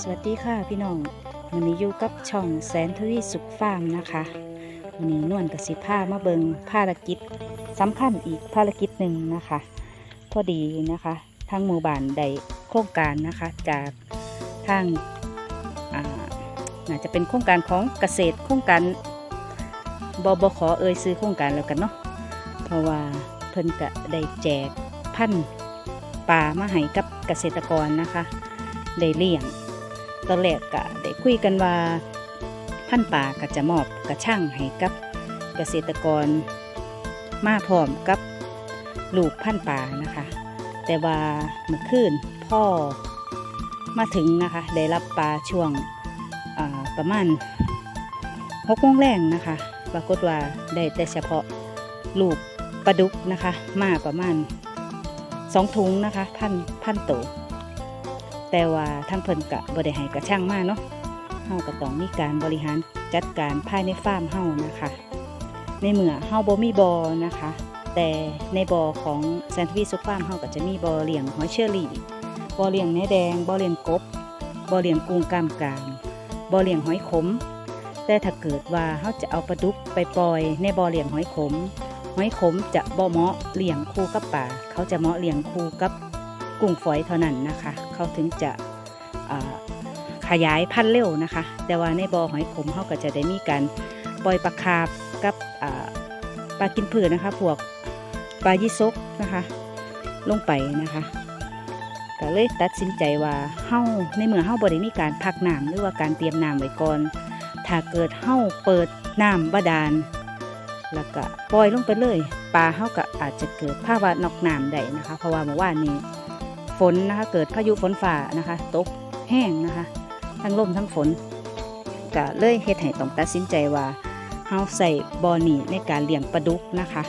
สวัสดีค่ะพี่น้องวันนี้อยู่กับช่องแสนทวีสุขฟาร์มนะคะวันนี้นวลกับสิผ้ามาเบิงภารกิจสำคัญอีกภารกิจหนึ่งนะคะ พอดีนะคะทางหมู่บ้านได้โครงการนะคะจากทางอาน่าจะเป็นโครงการของเกษตรโครงการบบบขอเอ่ยซื้อโครงการแล้วกันเนาะเพราะว่าเพิ่นก็ได้แจกพันธุ์ป่ามาให้กับเกษตรกรนะคะได้เลี้ยง ตอนแรกก็ได้คุยกันว่าพันป่าก็จะมอบกระช่างให้กับเกษตรกรมาพร้อมกับลูกพันป่านะคะ แต่ว่าเมื่อคืนพ่อมาถึงนะคะ ได้รับปลาช่วงประมาณหกโมงแรงนะคะ ปรากฏว่าได้แต่เฉพาะลูกปลาดุกนะคะ มาประมาณสองถุงนะคะ พันพันโตว แต่ว่าทั้งเพิ่นกะบ่ได้ให้กระช่างมากเนาะเฮาก็ต้องมีการบริหารจัดการภายในฟาร์มเฮานะคะ ในเมื่อเฮาบ่มีบอนะคะ แต่ในบ่อของแซนทวีซุปฟาร์มเฮาก็จะมีบ่อเลี้ยงหอยเชอรี่บ่อเลี้ยงแหนแดงบ่อเลี้ยงกบบ่อเลี้ยงกุ้งกล้ามกรามบ่อเลี้ยงหอยขม แต่ถ้าเกิดว่าเฮาจะเอาปลาดุกไปปล่อยในบ่อเลี้ยงหอยขมหอยขมจะบ่เหมาะเลี้ยงคู่กับป่า เขาจะเหมาะเลี้ยงคู่กับ กุ้งฝอยเท่านั้นนะคะ เขาถึงจะขยายพันธุ์เร็วนะคะ แต่ว่าในบ่อหอยขมเขาก็จะได้มีการปล่อยปลาคาบกับปลากินผืนนะคะพวกปลายี่ซกนะคะ ลงไปนะคะก็เลยตัดสินใจว่าเฮาในเมื่อเฮาบ่ได้มีการพักน้ำหรือว่าการเตรียมน้ำไว้ก่อน ถ้าเกิดเฮาเปิดน้ำบาดาลแล้วก็ปล่อยลงไปเลยปลาเฮาก็อาจจะเกิดภาวะนอกน้ำได้นะคะ เพราะว่าเมื่อวานนี้ ฝนนะคะ เกิดพายุฝนฝ่านะคะ ตกแห้งนะคะ ทั้งลมทั้งฝนก็เลยเฮ็ดให้ต้องตัดสินใจว่าเฮาใส่บอนี่ในการเลี้ยงปลาดุกนะคะ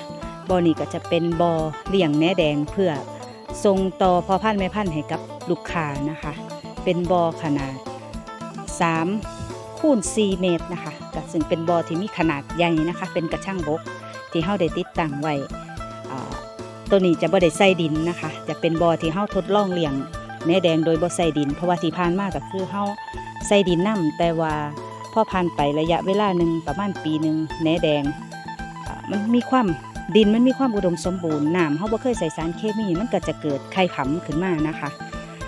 บอนี่ก็จะเป็นบอเลี้ยงแหนแดงเพื่อส่งต่อพอพันธุ์แม่พันธุ์ให้กับลูกค้านะคะ เป็นบอขนาด 3 คูณ 4 เมตรนะคะก็ซึ่งเป็นบอที่มีขนาดใหญ่นะคะ เป็นกระช่างบกที่เฮาได้ติดตั้งไว้ ตัวนี้จะบ่ได้ใส่ดินนะคะ จะเป็นบ่อที่เฮาทดลองเลี้ยงแหนแดงโดยบ่ใส่ดิน เพราะว่าที่ผ่านมาก็คือเฮาใส่ดินนํแต่ว่าพอผ่านไประยะเวลาหนึ่งประมาณปีหนึ่งแหนแดง มันมีความดินมันมีความอุดมสมบูรณ์น้ำเฮาบ่เคยใส่สารเคมีมันก็จะเกิดไข่ผำขึ้นมานะคะ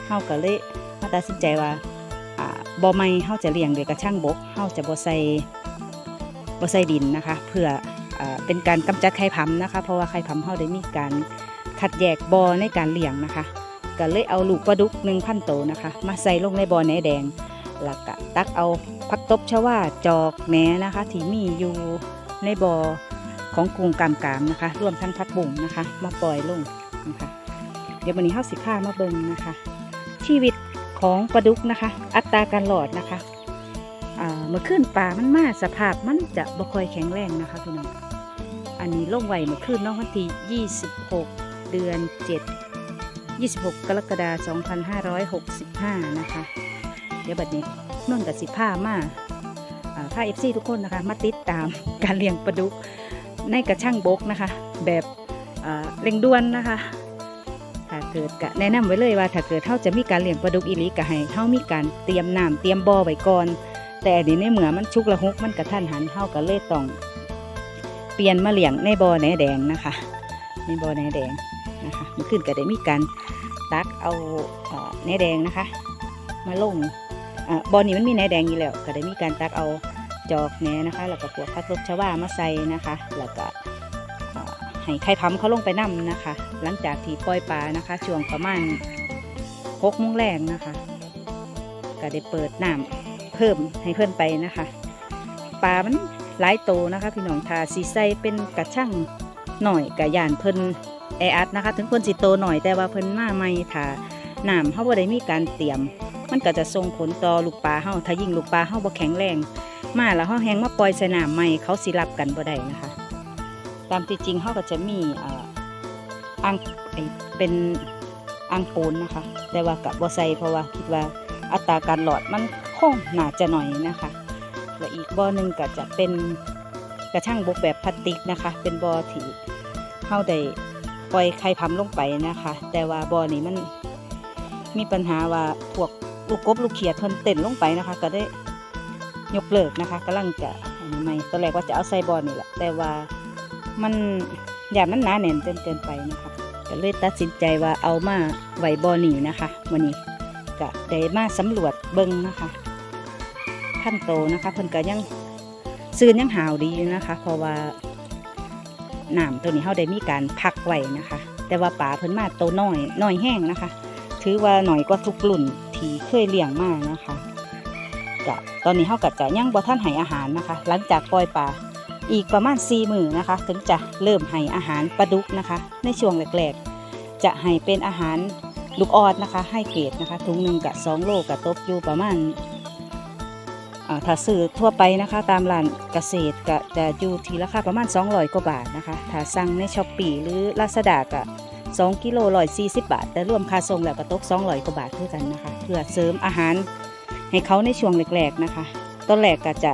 เฮาก็เลยมาตัดสินใจว่าอ่าบ่ใหม่เฮาจะเลี้ยงโดยกระช่างบกเฮาจะบ่ใส่บ่ใส่ดินนะคะ เพื่อ เป็นการกำจัดไข่ผำนะคะ เพราะว่าไข่ผำเขาได้มีการคัดแยกบอในการเลี้ยงนะคะก็เลยเอาลูกปลาดุกหนึ่งพันโตวนะคะ มาใส่ลงในบอแหนแดงแล้วก็ตักเอาผักตบชวาจอกแหนนะคะ ที่มีอยู่ในบอของกรุงกามกามนะคะรวมทั้งผักบุ้งนะคะ มาปล่อยลงนะคะเดี๋ยววันนี้เฮาสิพามาเบิ่งนะคะ ชีวิตของปลาดุกนะคะ อัตราการหลอดนะคะ มื่อขึ้นป่ามันมาสภาพมันจะบ่ค่อยแข็งแรงนะคะพี่น้อง อันนี้ลงไวเมื่อคืนเน้องวันที่26 เดือน 7 26 กรกฎาคม2565 นะคะ เดี๋ยวบัดนี้นุ่นกับสิผ้ามาอ่าผ้าเอฟซีทุกคนนะคะ มาติดตามการเลี้ยงปลาดุกในกระช่างบกนะคะ แบบเร่งด่วนนะคะถ้าเกิดกะแนะนำไว้เลยว่าถ้าเกิดเท่าจะมีการเลี้ยงปลาดุกอีลีก็ให้เท่ามีการเตรียมน้ำเตรียมบ่อไว้ก่อน แต่อันนี้ในเหมือมันชุกละหุกมันกระทันหันเท่ากับเลยต้อง เปลี่ยนมาเลี้ยงในบ่อแหนแดงนะคะ ในบ่อแหนแดงนะคะมื่อคืนก็ได้มีการตักเอาแหนแดงนะคะ มาลงอ่าบ่อนี้มันมีแหนแดงอยู่แล้วก็ได้มีการตักเอาจอกแหนนะคะแล้วก็พวกพัดลบชวามาใส่นะคะ แล้วก็ให้ไข่พัมเขาลงไปนํนะคะ หลังจากที่ปล่อยปลานะคะช่วงประมาณหกโมงแรงนะคะ ก็ได้เปิดน้ำ เพิ่มให้เพื่อนไปนะคะปลามันหลายโตนะคะพี่น้องทาสีใสเป็นกระช่างหน่อยกระยานเพิ่นแออัดนะคะ ถึงเพิ่นสิโตหน่อยแต่ว่าเพิ่นมาใหม่ถ้าน้ำเฮาบ่ได้มีการเตรียม มันก็จะส่งผลต่อลูกปลาเฮาถ้ายิ่งลูกปลาเฮาบ่แข็งแรง มาแล้วเฮาแฮงมาปล่อยใส่น้ำใหม่เขาสิรับกันบ่ได้นะคะ ตามที่จริงเฮาก็จะมีอ่าอ่างไอเป็นอ่างปูนนะคะ แต่ว่ากับบ่ใส่เพราะว่าคิดว่าอัตราการหลอดมัน คงน่าจะหน่อยนะคะ และอีกบ่อหนึ่งก็จะเป็นกระช่างบกแบบพลาสติกนะคะ เป็นบ่อที่เข้าได้ปล่อยไข่พำลงไปนะคะ แต่ว่าบ่อนี้มันมีปัญหาว่าพวกลูกกบลูกเขียดเพิ่นเต้นลงไปนะคะ ก็ได้ยกเลิกนะคะกำลังจะอันนี้ใหม่ตอนแรกว่าจะเอาใส่บอนี่แหละแต่ว่ามันอย่างมันหนาแน่นจนเกินไปนะคะก็เลยตัดสินใจว่าเอามาไว้บอนี่นะคะวันนี้ก็ได้มาสำรวจเบิ้งนะคะ ท่านโตนะคะเพิ่นก็ยังซื้อยังหาวดีอยู่นะคะ เพราะว่าน้ำตัวนี้เขาได้มีการพักไว้นะคะ แต่ว่าป่าเพิ่นมาโตน้อยน้อยแห้งนะคะ ถือว่าหน่อยกว่าทุกรุ่นที่เคยเลี้ยงมานะคะกะตอนนี้เขากัจะยังบ่ท่านให้อาหารนะคะ หลังจากปล่อยปลาอีกประมาณ4มือนะคะ ถึงจะเริ่มให้อาหารปลาดุกนะคะ ในช่วงแรกๆจะให้เป็นอาหารลูกออดนะคะ ให้เกรดนะคะถุงหนึ่งกับสองโลกับตกอยู่ประมาณ ถ้าซื้อทั่วไปนะคะตามร้านเกษตรก็จะอยู่ที่ราคาประมาณ 200 กว่าบาทนะคะถ้าสั่งในช้อปปีหรือลาซาด้าก็2กิโลร้อยสี่สิบบาท แต่รวมค่าส่งแล้วก็ตก200กว่าบาทเท่ากันนะคะ เพื่อเสริมอาหารให้เขาในช่วงแรกๆนะคะตอนแรกก็จะ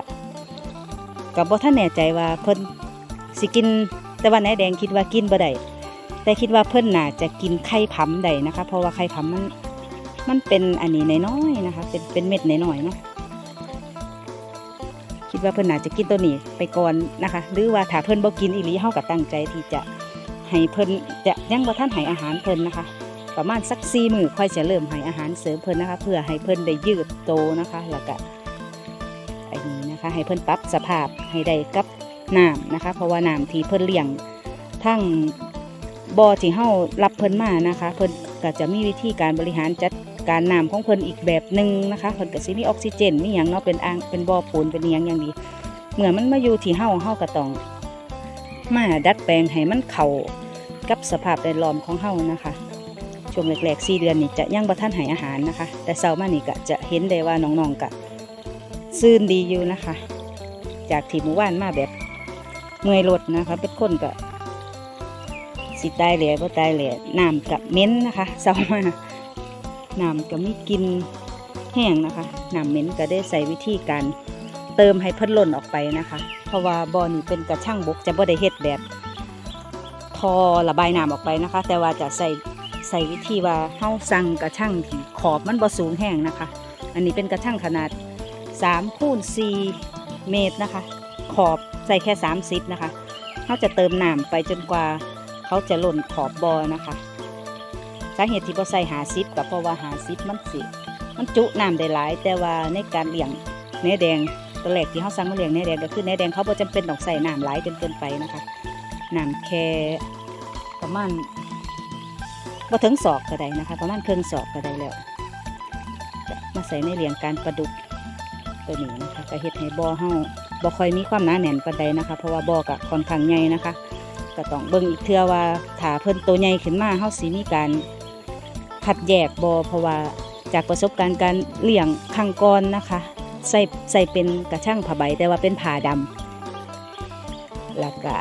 กับบ่ท่านแน่ใจว่าเพิ่นสิกิน แต่ว่านายแดงคิดว่ากินบ่ได้แต่คิดว่าเพิ่นน่าจะกินไข่ผำได้นะคะ เพราะว่าไข่ผำมันมันเป็นอันนี้น้อยๆนะคะ เป็นเป็นเม็ดน้อยๆเนาะ คิดว่าเพิ่นน่าจะกินตัวนี้ไปก่อนนะคะ หรือว่าถ้าเพิ่นบ่กินอีหลีเฮาก็ตั้งใจที่จะให้เพิ่นจะยังบ่ท่านให้อาหารเพิ่นนะคะ ประมาณสักสี่มือค่อยจะเริ่มให้อาหารเสริมเพิ่นนะคะ เพื่อให้เพิ่นได้ยืดโตนะคะ แล้วก็อันนี้นะคะ ให้เพิ่นปรับสภาพให้ได้กับน้ำนะคะ เพราะว่าน้ำที่เพิ่นเลี้ยงทั้งบ่อที่เฮารับเพิ่นมานะคะ เพิ่นก็จะมีวิธีการบริหารจัด การน้ำของเพิ่นอีกแบบหนึ่งนะคะเพิ่นก็สิมีออกซิเจนมีหยังเนาะเป็นอ่างเป็นบ่อปูนเป็นหยังอย่างดีเมื่อมันมาอยู่ที่เฮาเฮาก็ต้องมาดัดแปลงให้มันเข้ากับสภาพแวดล้อมของเฮานะคะช่วงแรกๆ4เดือนนี่จะยังบ่ทันให้อาหารนะคะ แต่เช้ามานี่ก็จะเห็นได้ว่าน้องๆก็ซื่นดีอยู่นะคะ จากที่เมื่อวานมาแบบเมื่อยรถนะคะ เป็นคนก็สิตายแหล่บ่ตายแหล่น้ำกับเม้นนะคะเช้ามา น้ำก็มีกินแห้งนะคะน้ำเหม็นก็ได้ใส่วิธีการเติมให้พิ่นล่นออกไปนะคะ เพราะว่าบ่อนี่เป็นกระช่างบกจะบ่ได้เฮ็ดแบบทอระบายน้ำออกไปนะคะ แต่ว่าจะใส่ใส่วิธีว่าเฮาสั่งกระช่างที่ขอบมันบ่สูงแห้งนะคะ อันนี้เป็นกระช่างขนาด3คูณ4เมตรนะคะ ขอบใส่แค่ 30 นะคะเขาจะเติมน้ำไปจนกว่า เขาจะหล่นขอบบอนะคะาเหตุที่บ่ใส่หาซิปก็เพราะว่าหาซิปมันสิ มันจุน้ำได้หลาย แต่ว่าในการเลี้ยงเนื้อแดงตัวแรกที่เขาสั่งมาเลี้ยงเนื้อแดงก็คือเนื้อแดงเขาบ่จำเป็นต้องใส่น้ำหลายจนเกินไปนะคะน้ำแค่ประมาณบ่ถึงศอกก็ได้นะคะ ประมาณครึ่งศอกก็ได้แล้วมาใส่ในเลี้ยงการประดุกตัวนี้นะคะก็เฮ็ดให้บ่อเฮาบ่ค่อยมีความหนาแน่นปานใดนะคะ เพราะว่าบ่อก็ค่อนข้างใหญ่นะคะก็ต้องเบิ่งอีกเทื่อว่าถ้าเพิ่นตัวใหญ่ขึ้นมาเฮาสิมีการ คัดแยกบ่อเพราะว่าจากประสบการณ์การเลี้ยงคังก่อนนะคะ ใส่ใส่เป็นกระช่างผ้าใบแต่ว่าเป็นผ้าดำแล้วก็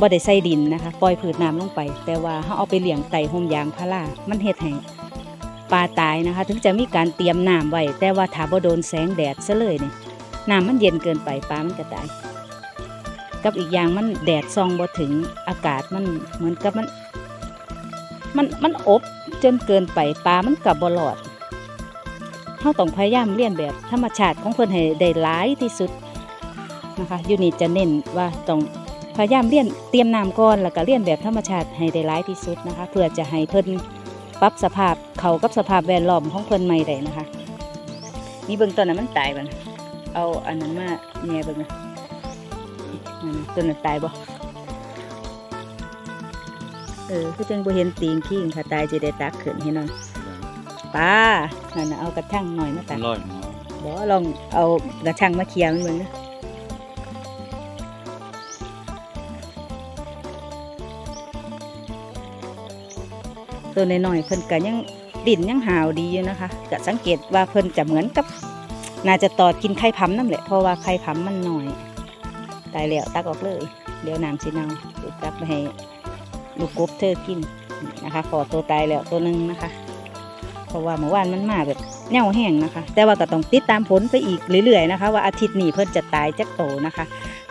บ่ได้ใส่ดินนะคะปล่อยผืนน้ำลงไป แต่ว่าเขาเอาไปเลี้ยงไต่ห่มยางพารามันเฮ็ดให้ปลาตายนะคะ ถึงจะมีการเตรียมน้ำไว้แต่ว่าถ้าบ่โดนแสงแดดซะเลยเนี่ยน้ำมันเย็นเกินไปปลามันก็ตาย กับอีกอย่างมันแดดส่องบ่ถึงอากาศมันเหมือนกับมัน มันมันอบ จนเกินไปปลามันกับบ่รอดเขาต้องพยายามเลี้ยนแบบธรรมชาติของเพิ่นให้ได้หลายที่สุดนะคะยูนี่จะเน้นว่าต้องพยายามเลี้ยนเตรียมน้ำก่อนแล้วก็เลี้ยนแบบธรรมชาติให้ได้ร้ายที่สุดนะคะ เพื่อจะให้เพิ่นปรับสภาพเขากับสภาพแวดล้อมของเพิ่นใหม่ได้นะคะนี่เบิ่งต้นนั้นมันตายบ่นะเอาอันนั้นมาแง่เบิ่งนะนั่นน่ะต้นนั้นตายบ่ เออคือจังบ่เห็นตีนขี้งค่ะตายจะได้ตักขึ้นให้หน่อยป้านั่นน่ะเอากระชังหน่อยมาตัก ร้อยเดี๋ยวลองเอากระชังมาเคลียร์มันเบิ่งนะตัวน้อยๆเพิ่นก็ยังดินยังหาวดีอยู่นะคะก็สังเกตว่าเพิ่นจะเหมือนกับ น่าจะตอดกินไข่พัมนั่นแหละเพราะว่าไข่พัมมันน้อยตายแล้วตักออกเลย เดี๋ยวน้ำสิเนาดูตักไปให้ ลูกกบเธอกินนะคะ ขอตัวตายแล้วตัวหนึ่งนะคะ เพราะว่าเมื่อวานมันมาแบบเน่าแห้งนะคะ แต่ว่าก็ต้องติดตามผลไปอีกเรื่อยๆนะคะ ว่าอาทิตย์นี้เพิ่นจะตายจักโตนะคะ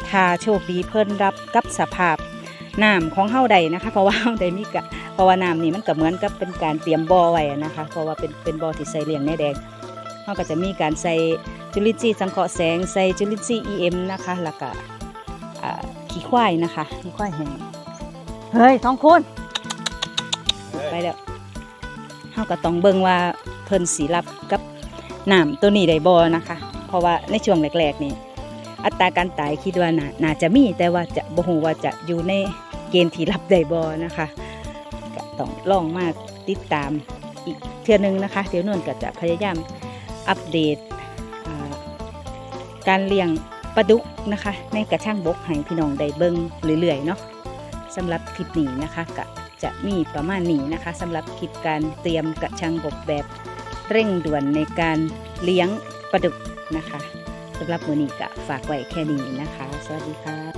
ถ้าโชคดีเพิ่นรับกับสภาพน้ำของเฮาใดนะคะ เพราะว่าเฮาใดมีกะเพราะว่าน้ำนี่มันก็เหมือนกับเป็นการเตรียมบ่อไว้นะคะ เพราะว่าเป็นเป็นบ่อที่ใส่เลี้ยงแม่แดงเฮาก็จะมีการใส่จุลินทรีย์สังเคราะห์แสงใส่จุลินทรีย์ EM นะคะแล้วก็ขี้ควายนะคะขี้ควายแห้ง เฮ้ยท้องคุณไปแล้วเฮาก็ต้องเบิ่งว่าเพิ่นสิรับกับน้ำตัวนี้ได้บ่นะคะ เพราะว่าในช่วงแรกๆนี่อัตราการตายคิดว่านาน่าจะมีแต่ว่าจะบ่ฮู้ว่าจะอยู่ในเกณฑ์ที่รับได้บ่นะคะก็ต้องลองมาติดตามอีกเทื่อนึงนะคะ เดี๋ยวนวลก็จะพยายามอัปเดตการเลี้ยงปลาดุกนะคะ ในกระช่างบกให้พี่น้องได้เบิ่งเรื่อยๆเนาะ สำหรับคลิปนี้นะคะก็จะมีประมาณนี้นะคะสำหรับคลิปการเตรียมกระชังบกแบบเร่งด่วนในการเลี้ยงปลาดุกนะคะสำหรับมือนี้ก็ฝากไว้แค่นี้นะคะ สวัสดีค่ะ